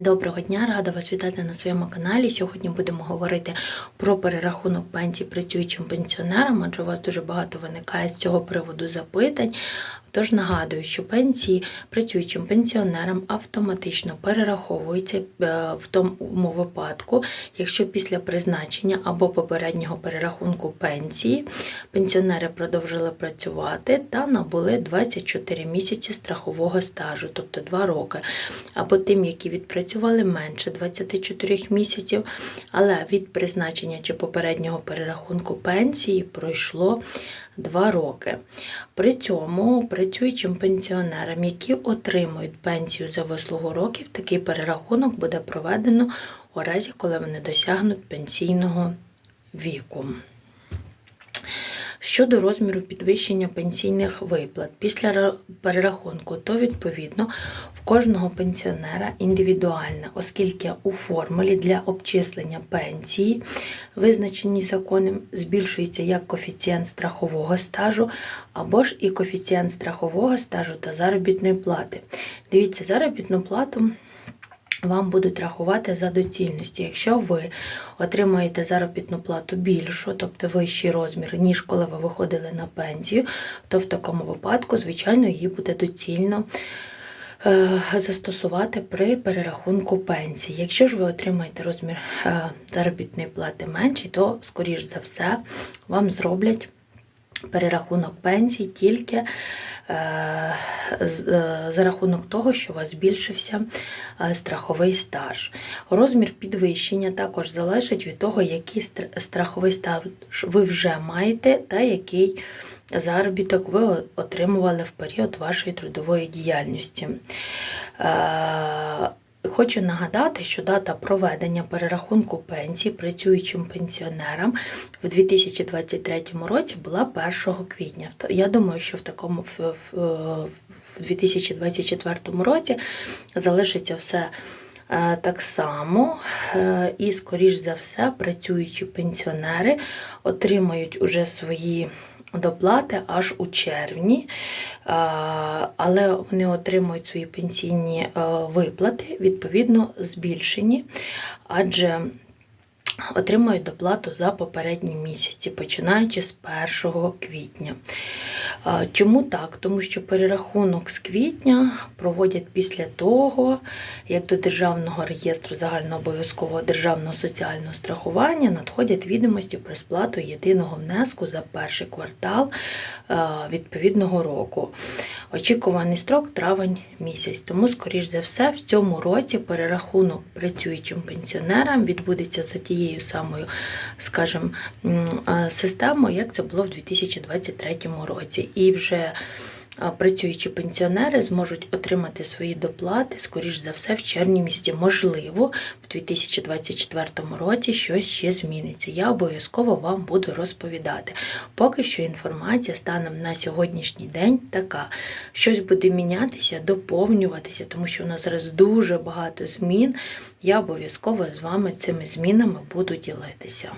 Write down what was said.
Доброго дня, рада вас вітати на своєму каналі. Сьогодні будемо говорити про перерахунок пенсій працюючим пенсіонерам, адже у вас дуже багато виникає з цього приводу запитань. Тож нагадую, що пенсії працюючим пенсіонерам автоматично перераховуються е, в тому випадку, якщо після призначення або попереднього перерахунку пенсії пенсіонери продовжили працювати та набули 24 місяці страхового стажу, тобто 2 роки, або тим, які відпрацювали менше 24 місяців, але від призначення чи попереднього перерахунку пенсії пройшло 2 роки. При цьому працюючим пенсіонерам, які отримують пенсію за вислугу років, такий перерахунок буде проведено у разі, коли вони досягнуть пенсійного віку. Щодо розміру підвищення пенсійних виплат після перерахунку, то відповідно в кожного пенсіонера індивідуальне, оскільки у формулі для обчислення пенсії, визначеній законом, збільшується як коефіцієнт страхового стажу, або ж і коефіцієнт страхового стажу та заробітної плати. Дивіться, заробітну плату вам будуть рахувати за доцільності. Якщо ви отримаєте заробітну плату більшу, тобто вищий розмір, ніж коли ви виходили на пенсію, то в такому випадку, звичайно, її буде доцільно е, застосувати при перерахунку пенсії. Якщо ж ви отримаєте розмір е, заробітної плати менший, то, скоріш за все, вам зроблять перерахунок пенсій тільки е, за рахунок того, що у вас збільшився е, страховий стаж. Розмір підвищення також залежить від того, який страховий стаж ви вже маєте та який заробіток ви отримували в період вашої трудової діяльності. Е, Хочу нагадати, що дата проведення перерахунку пенсії працюючим пенсіонерам у 2023 році була 1 квітня. Я думаю, що в такому в, в, в 2024 році залишиться все е, так само, Е, і, скоріш за все, працюючі пенсіонери отримають уже свої доплати аж у червні, Е, але вони отримують свої пенсійні виплати, відповідно, збільшені, адже отримують доплату за попередні місяці, починаючи з 1 квітня. Чому так? Тому що перерахунок з квітня проводять після того, як до Державного реєстру загальнообов'язкового державного соціального страхування надходять відомості про сплату єдиного внеску за перший квартал відповідного року. Очікуваний строк травень місяць. Тому, скоріш за все, в цьому році перерахунок працюючим пенсіонерам відбудеться за тією самою, скажімо, е, системою, як це було в 2023 році. І вже працюючі пенсіонери зможуть отримати свої доплати, скоріш за все, в червні місяці. Можливо, в 2024 році щось ще зміниться. Я обов'язково вам буду розповідати. Поки що інформація станом на сьогоднішній день така. Щось буде мінятися, доповнюватися, тому що у нас зараз дуже багато змін. Я обов'язково з вами цими змінами буду ділитися.